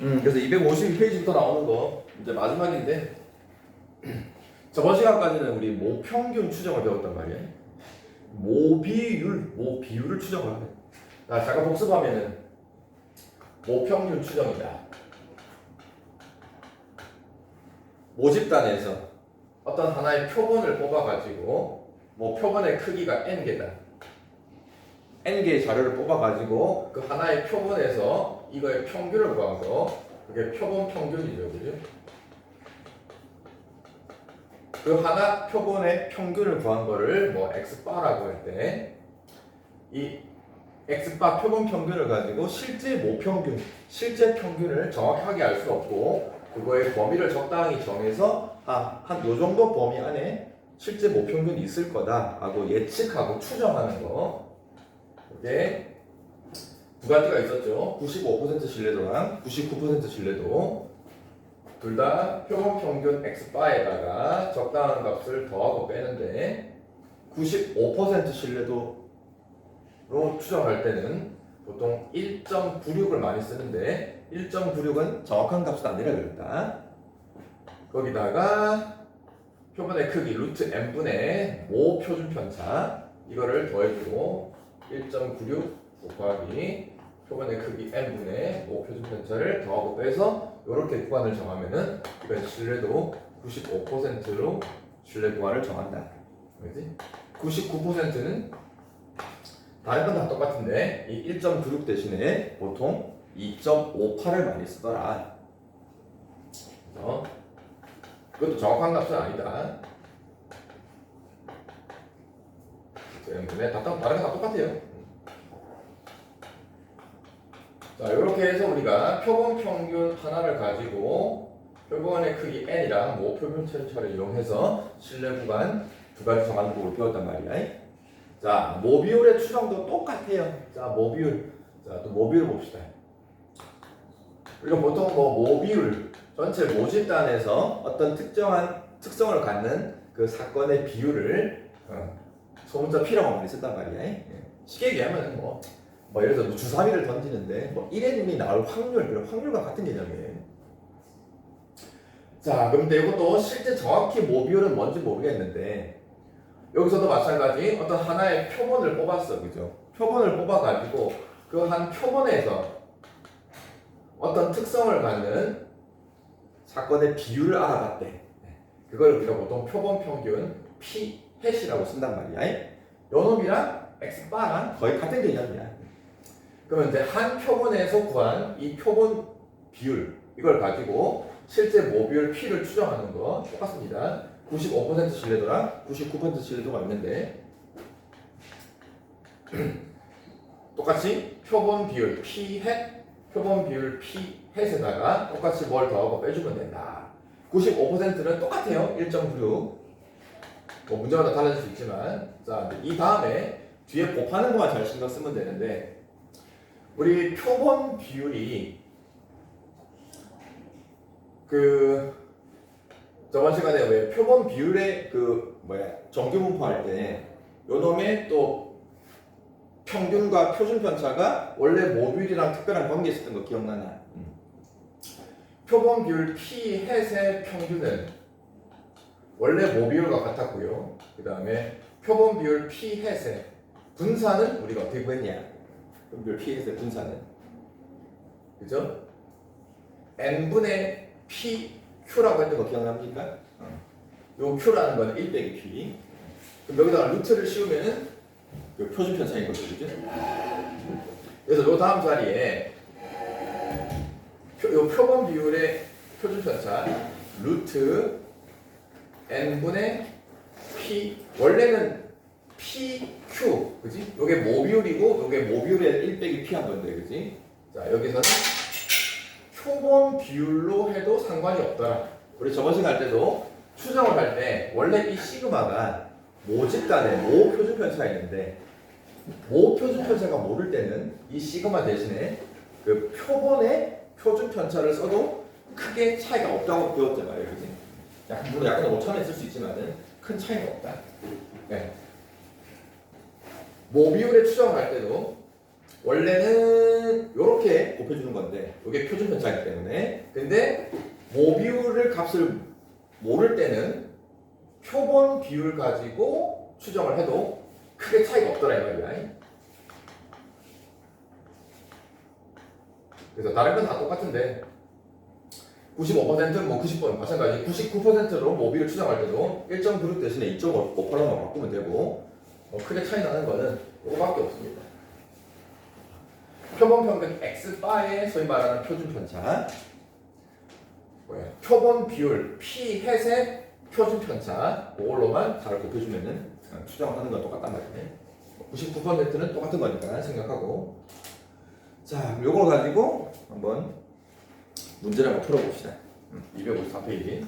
음, 그래서 252페이지부터 나오는 거 이제 마지막인데 저번 시간까지는 우리 모평균 추정을 배웠단 말이에요. 모비율, 모비율을 추정을 하네. 자, 잠깐 복습하면은 모평균 추정이다. 모집단에서 어떤 하나의 표본을 뽑아가지고 뭐 표본의 크기가 n 개다. n 개의 자료를 뽑아가지고 그 하나의 표본에서 이거의 평균을 구하서 그게 표본 평균이죠, 그죠? 그 하나 표본의 평균을 구한 거를 뭐 x바라고 할 때 이 x바 표본 평균을 가지고 실제 모평균, 실제 평균을 정확하게 알 수 없고 그거의 범위를 적당히 정해서 아, 한 요 정도 범위 안에 실제 모평균이 있을 거다라고 예측하고 추정하는 거. 이게 두 가지가 있었죠. 95% 신뢰도랑 99% 신뢰도. 둘 다 표본 평균 x바에다가 적당한 값을 더하고 빼는데 95% 신뢰도로 추정할 때는 보통 1.96을 많이 쓰는데 1.96은 정확한 값은 아니라 그랬다. 거기다가 표본의 크기 루트 n분의 모 표준 편차 이거를 더해주고 1.96 곱하기 표본의 크기 n분의 모 표준 편차를 더하고 빼서 이렇게 구간을 정하면은 이건 신뢰도 95%로 신뢰 구간을 정한다. 그지? 99%는 다른 건 다 똑같은데 이 1.96 대신에 보통 2.58을 많이 쓰더라. 그래서 그것도 정확한 값은 아니다. 똑- 다른 거다 똑같아요. 자, 이렇게 해서 우리가 표본 평균 하나를 가지고 표본의 크기 n이랑 모 표본 편차를 이용해서 신뢰 구간 두 가지 법을 배웠단 말이야. 자, 모비율의 추정도 똑같아요. 자, 모비율. 자, 또 모비율 봅시다. 우리가 보통 뭐 모비율 전체 모집단에서 어떤 특정한 특성을 갖는 그 사건의 비율을 어, 소문자 P라고 많이 쓴단 말이야. 예. 쉽게 얘기하면 뭐, 뭐 예를 들어서 주사위를 던지는데 뭐 1의 눈이 나올 확률, 그런 확률과 같은 개념이에요. 자, 그런데 이것도 실제 정확히 뭐 비율은 뭔지 모르겠는데 여기서도 마찬가지 어떤 하나의 표본을 뽑았어, 그죠? 표본을 뽑아가지고 그 한 표본에서 어떤 특성을 갖는 사건의 비율을 알아봤대. 그걸 우리가 보통 표본 평균 P 햇이라고 쓴단 말이야. 요놈이랑 x 바랑 거의 같은 개념이야. 그러면 이제 한 표본에서 구한 이 표본 비율 이걸 가지고 실제 모비율 P를 추정하는 거 똑같습니다. 95% 신뢰도랑 99% 신뢰도가 있는데 똑같이 표본 비율 P 햇 표본 비율 P 햇에다가 똑같이 뭘 더하고 빼주면 된다. 95%는 똑같아요. 1.96. 뭐 문제마다 달라질 수 있지만 자, 이 다음에 뒤에 곱하는 것만 잘 신경 쓰면 되는데 우리 표본 비율이 그 저번 시간에 왜 표본 비율의 그 뭐야 정규 분포할 때 요놈의 또 평균과 표준 편차가 원래 모듈이랑 특별한 관계 있었던 거 기억나나? 음. 표본 비율 P 햇의 평균은 원래 모비율과 같았고요. 그 다음에 표본 비율 P 햇의 분산은 우리가 어떻게 구했냐? 표본 비율 P 햇의 분산은 그죠? n분의 PQ라고 했던 거 기억납니까? 어. 요 Q라는 거는 1 빼기 P. 그럼 여기다가 루트를 씌우면은 그 표준 편차인 거죠, 그죠? 그래서 요 다음 자리에 표, 요 표본 비율의 표준 편차 루트 n분의 p 원래는 pq 그지? 요게 모비율이고 요게 모비율의 1 빼기 p 한 건데 그지? 자 여기서는 표본 비율로 해도 상관이 없더라 우리 저번 시간 할 때도 추정을 할 때 원래 이 시그마가 모집단의 모 표준 편차가 있는데 모 표준 편차가 모를 때는 이 시그마 대신에 그 표본의 표준 편차를 써도 크게 차이가 없다고 말이에요 그지? 물론 약간 오차는 있을 수 있지만은 큰 차이가 없다. 네. 모비율의 추정을 할 때도 원래는 이렇게 곱해주는 건데 이게 표준 편차이기 때문에 근데 모비율을 값을 모를 때는 표본 비율 가지고 추정을 해도 크게 차이가 없더라 이 말이야. 그래서 다른 건 다 똑같은데 95%뭐 90번 마찬가지 99%로 모비를 추정할 때도 1.96 대신에 2.5%만 바꾸면 되고 뭐 크게 차이 나는 거는 이거밖에 없습니다. 표본 평균 x 바의 소위 말하는 표준 편차 뭐야 표본 비율 p 햇의 표준 편차 그걸로만 잘 곱해주면은 추정하는 건 똑같단 말이네. 99%는 똑같은 거니까 생각하고 자 요걸 가지고 한번 문제를 한번 풀어봅시다. 254페이지.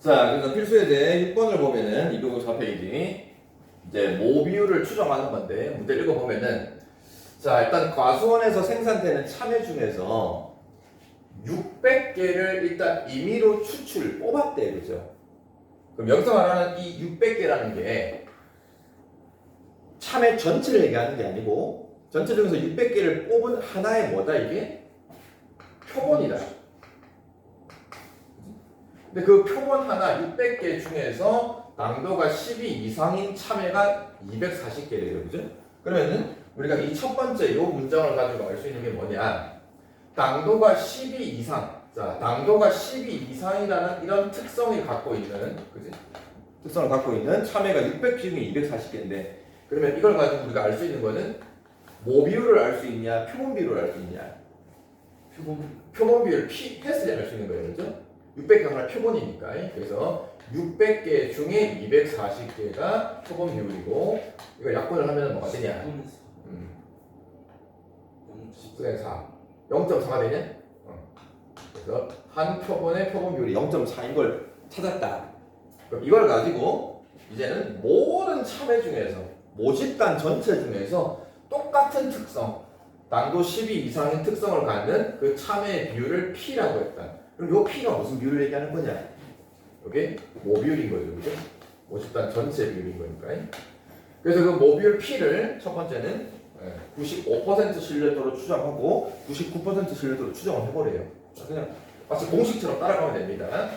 자, 그래서 필수에 대해 6번을 보면은 254페이지 이제 모비율을 추정하는 건데 문제 읽어보면은 자 일단 과수원에서 생산되는 참외 중에서 600개를 일단 임의로 추출 뽑았대 그죠? 그럼 여기서 말하는 이 600개라는 게 참외 전체를 얘기하는 게 아니고 전체 중에서 600개를 뽑은 하나의 뭐다 이게 표본이다. 근데 그 표본 하나 600개 중에서 당도가 12 이상인 참외가 240개래요. 그죠? 그러면은 우리가 이 첫 번째 요 문장을 가지고 알 수 있는 게 뭐냐? 당도가 12 이상. 자, 당도가 12 이상이라는 이런 특성을 갖고 있는 그지? 특성을 갖고 있는 참외가 600 중에 240개인데 그러면 이걸 가지고 우리가 알 수 있는 거는 모 비율을 알 수 있냐, 표본 비율을 알 수 있냐? 표본 표본 비율 P 패스를 알 수 있는 거예요, 그렇죠? 600개가 하나 표본이니까 그래서 600개 중에 240개가 표본 비율이고 이거 약분을 하면 뭐가 되냐? 표본에서 음, 0.4 그래 4, 0.4가 되냐? 어. 그래서 한 표본의 표본 비율이 0.4인 걸 찾았다. 그럼 이걸 가지고 이제는 모든 참외 중에서 모집단 전체 중에서 똑같은 특성, 당도 12 이상의 특성을 갖는 그 참외의 비율을 P라고 했다. 그럼 요 P가 무슨 비율을 얘기하는 거냐? 이게 모비율인 거죠, 그죠? 모집단 전체 비율인 거니까. 그래서 그 모비율 P를 첫 번째는 95% 신뢰도로 추정하고 99% 신뢰도로 추정을 해버려요. 자, 그냥 마치 공식처럼 따라가면 됩니다.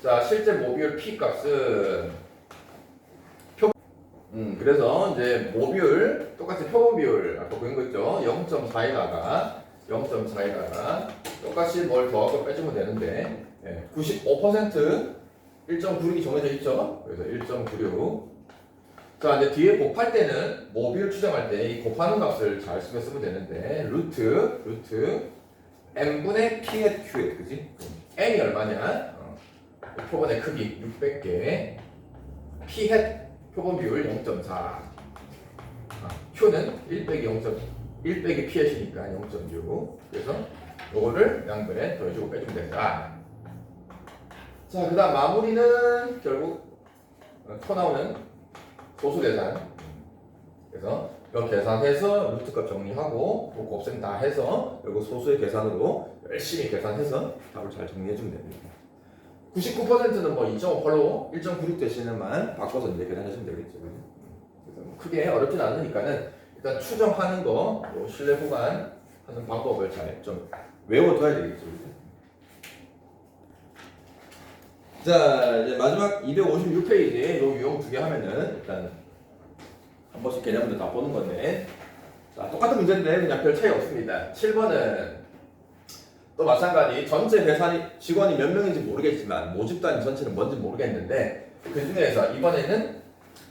자, 실제 모비율 P 값은 표, 음, 그래서 이제 모비율 똑같이 표본 비율 아까 보인 거 있죠? 0.4에다가 0.4에다가 똑같이 뭘 더하고 빼주면 되는데 예, 95% 1.96이 정해져 있죠? 그래서 1.96 자 이제 뒤에 곱할 때는 모비율 추정할 때 이 곱하는 값을 잘 쓰면 쓰면 되는데 루트 루트 n분의 p의 q에 그지? n이 얼마냐? 어, 표본의 크기 600개 p 햇 표본 비율 0.4 아, q는 1 빼기 0. 1 빼기 햇이니까 0.6 그래서 요거를 양변에 더해주고 빼주면 된다 자 그 다음 마무리는 결국 어, 토 나오는 소수 계산. 그래서 이거 계산해서 루트값 정리하고 그 곱셈 다 해서 그리고 소수의 계산으로 열심히 계산해서 답을 잘 정리해주면 됩니다. 99%는 뭐 2.5%로 1.96 대신에만 바꿔서 이제 계산해주면 되겠죠. 그래서 뭐 크게 어렵진 않으니까는 일단 추정하는 거, 요 신뢰 보관 하는 방법을 잘 좀 외워둬야 되겠죠. 자 이제 마지막 256페이지 요 유형 두 개 하면은 일단 한 번씩 개념들 다 보는 건데. 자 똑같은 문제인데 그냥 별 차이 없습니다. 7번은 또 마찬가지 전체 계산이 직원이 몇 명인지 모르겠지만 모집단 전체는 뭔지 모르겠는데 그 중에서 이번에는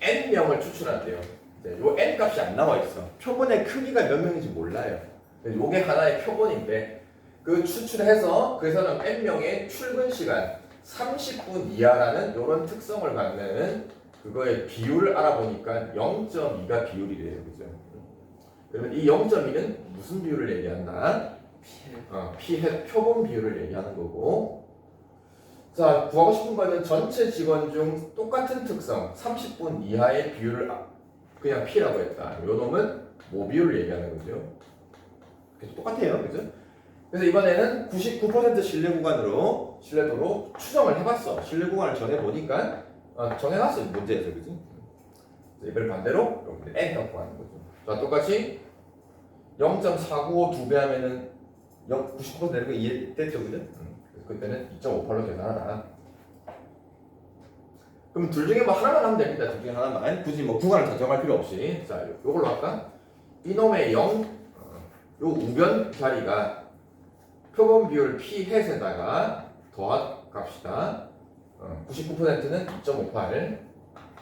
n 명을 추출한대요 이제 요 n 값이 안 나와 있어 표본의 크기가 몇 명인지 몰라요 요게 하나의 표본인데 그 추출해서 그 사람 n 명의 출근 시간 30분 이하라는 이런 특성을 갖는 그거의 비율을 알아보니까 0.2가 비율이래요. 그죠? 그러면 이 0.2는 무슨 비율을 얘기한다? 피해 어, 피해 표본 비율을 얘기하는 거고. 자, 구하고 싶은 거는 전체 직원 중 똑같은 특성 30분 이하의 비율을 아- 그냥 P라고 했다. 요 놈은 모 비율을 얘기하는 거죠. 그래서 똑같아요. 그죠? 그래서 이번에는 99% 신뢰 구간으로 신뢰도로 추정을 해봤어. 신뢰 구간을 전해 보니까 아, 정해놨어요 문제에서 그지? 이걸 반대로 이렇게 n 갖고 하는 거죠. 자 똑같이 0.495 두 배 하면은 0, 99% 되는 거 이해됐죠 그죠? 음. 그때는 2.58로 계산하라. 그럼 둘 중에 뭐 하나만 하면 됩니다. 둘 중에 하나만. 굳이 뭐 구간을 전정할 필요 없이. 자, 요- 요걸로 할까? 이놈의 0, 어, 요 우변 자리가 표본 비율 p 햇에다가 더합갑시다. 어, 99%는 2.58,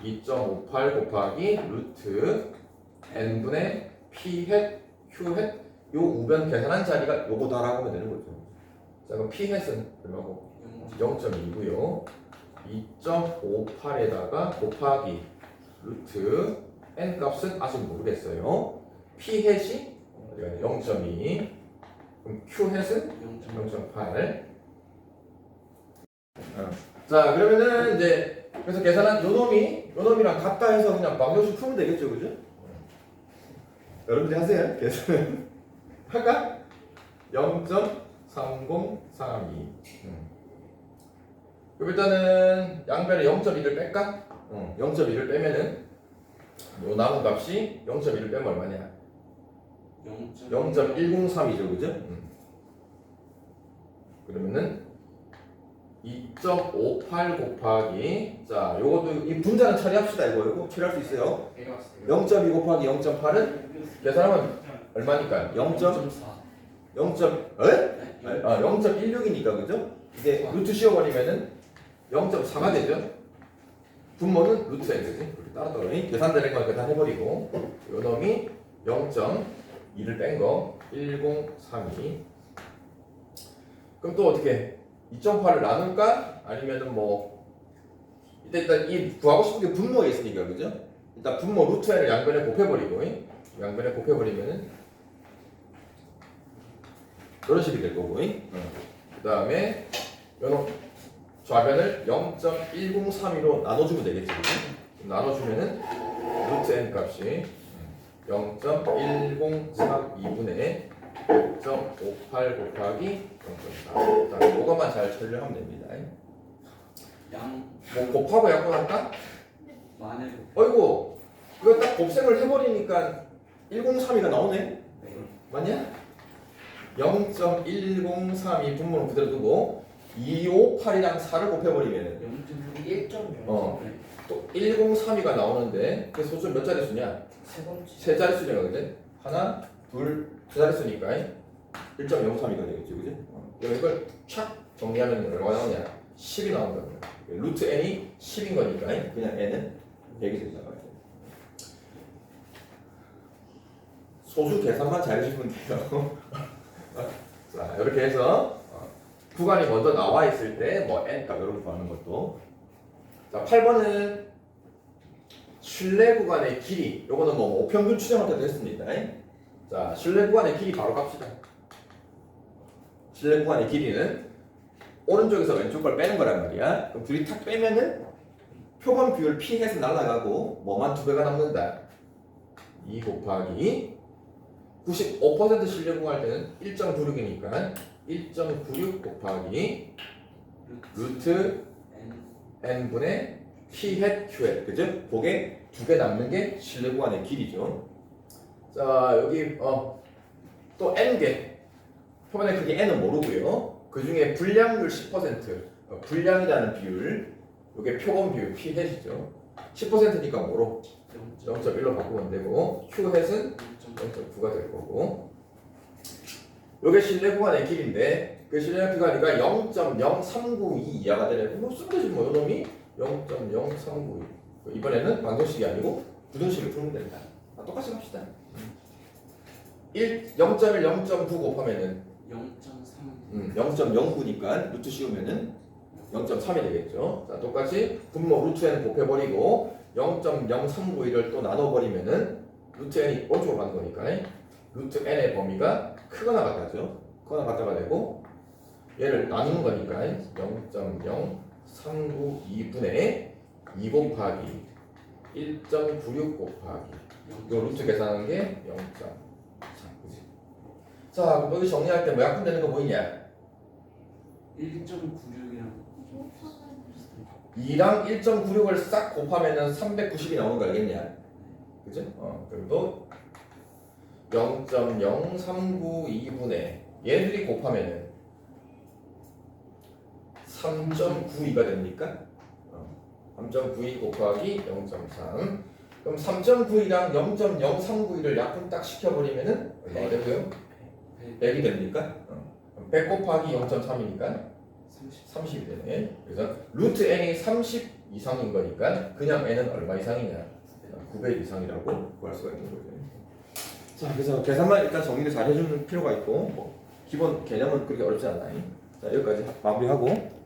2.58 곱하기 루트 n분의 p 햇, q 햇, 요 우변 계산한 자리가 요거다라고 하면 되는 거죠. 자, 그럼 p 햇은 얼마고? 0.2고요. 2.58에다가 곱하기 루트 n 값은 아직 모르겠어요. p 햇이 0.2, 그럼 q 햇은 0.8. 어. 자 그러면은 이제 그래서 계산한 요 놈이 요 놈이랑 같다 해서 그냥 방정식 풀면 되겠죠, 그죠? 여러분들 하세요. 계산 할까? 0.3032. 음. 그럼 일단은 양변에 0.1을 뺄까? 어, 0.1을 빼면은 요 남은 값이 0.1을 빼면 얼마냐? 0.103이죠, 그죠? 음. 그러면은 2.58 곱하기 자, 요것도 이 분자는 처리합시다 이거 이거 처리할 수 있어요. 0.2 곱하기 0.8은 계산하면 얼마니까? 0. 0.4 0. 에? 아, 0.16이니까 그죠? 이게 루트 씌워버리면은 0.4가 되죠? 분모는 루트 n 그지? 그렇게 따로따로 계산되는 건 계산해버리고 요 놈이 0.2를 뺀 거 1032 그럼 또 어떻게 2.8을 나눌까? 아니면은 뭐 일단, 일단 이 구하고 싶은 게 분모에 있으니까 그죠? 일단 분모 루트 n을 양변에 곱해버리고 양변에 곱해버리면은 이런 식이 될 거고 그 다음에 요놈 좌변을 0.1032로 나눠주면 되겠지? 나눠주면은 루트 n 값이 0.1032분의 0.58 곱하기 0.4 자, 이거만 잘 처리하면 됩니다 양 뭐 곱하고 약분할까? 만에 어이구 이거 딱 곱셈을 해버리니까 103이가 나오네 네. 맞냐? 0.1032 분모는 그대로 두고 258이랑 4를 곱해버리면 0.6 1.0 어. 또 1032가 나오는데 그 소수 몇 자릿수냐? 세 번째 세 자릿수냐거든 하나, 둘, 세 자릿수니까 1.03이가 되겠지 그지? 어. 그럼 이걸 착 정리하면 얼마 나오냐? 10이 나온다. 루트 n이 10인 거니까 그냥 n은 100이 된다 말이야 소수 계산만 잘 해주면 돼요 자 이렇게 해서 어, 구간이 먼저 나와 있을 때 뭐 n 값 이런 거 하는 것도. 자 8번은 실내 구간의 길이. 요거는 뭐 우평균 추정할 때도 했습니다. 자 실내 구간의 길이 바로 갑시다. 실내 구간의 길이는 오른쪽에서 왼쪽 걸 빼는 거란 말이야. 그럼 둘이 탁 빼면은 표본 비율 p 해서 날아가고 뭐만 두 배가 남는다. 2 곱하기 95% 실내 구간할 때는 1.96이니까 1.96 곱하기 루트 N n분의 p 햇 q 햇 그죠? 그게 두 개 남는 게 실내 구간의 길이죠. 자 여기 어 또 n 개 표본의 크기 n은 모르고요. 그 중에 분량률 10% 어, 분량이라는 비율 이게 표본 비율 p 햇이죠. 10%니까 뭐로 0.1로 바꾸면 되고 q 햇은 0.9가 될 거고 요게 실내 구간의 길인데 그 실내 구간이가 0.0392 이하가 되네. 뭐 쓰면 되지 뭐 요놈이? 0.0392 이번에는 방정식이 아니고 부등식을 풀면 된다. 아, 똑같이 합시다. 1, 0.1, 0.9 곱하면은? 0.3 음, 0.09니까 루트 씌우면은 0.3이 되겠죠. 자 똑같이 분모 루트 n 곱해버리고 0.0392를 또 나눠버리면은 루트 n이 오른쪽으로 가는 거니까 루트 n의 범위가 크거나 같다죠. 크거나 같다가 되고 얘를 나누는 거니까 0.0392분의 2 곱하기 1.96 곱하기 요 루트 계산하는 게 0.3 그지? 자 그럼 여기 정리할 때 뭐 약분되는 거 보이냐? 1.96이랑 2랑 1.96을 싹 곱하면은 390이 나오는 거 알겠냐? 그죠? 어, 그리고 0.0392분의 얘들이 곱하면은 3.92가 됩니까? 어, 3.92 곱하기 0.3 그럼 3.92랑 0.0392를 약분 딱 시켜버리면은 얼마가 되고요? 100이 됩니까? 어. 그럼 100 곱하기 0.3이니까 30 30이 되네. 그래서 루트 n이 30 이상인 거니까 그냥 n은 얼마 이상이냐? 900 이상이라고 구할 수가 있는 거죠. 자, 그래서 계산만 일단 정리를 잘 해주는 필요가 있고 뭐 기본 개념은 그렇게 어렵지 않아요. 자, 여기까지 마무리하고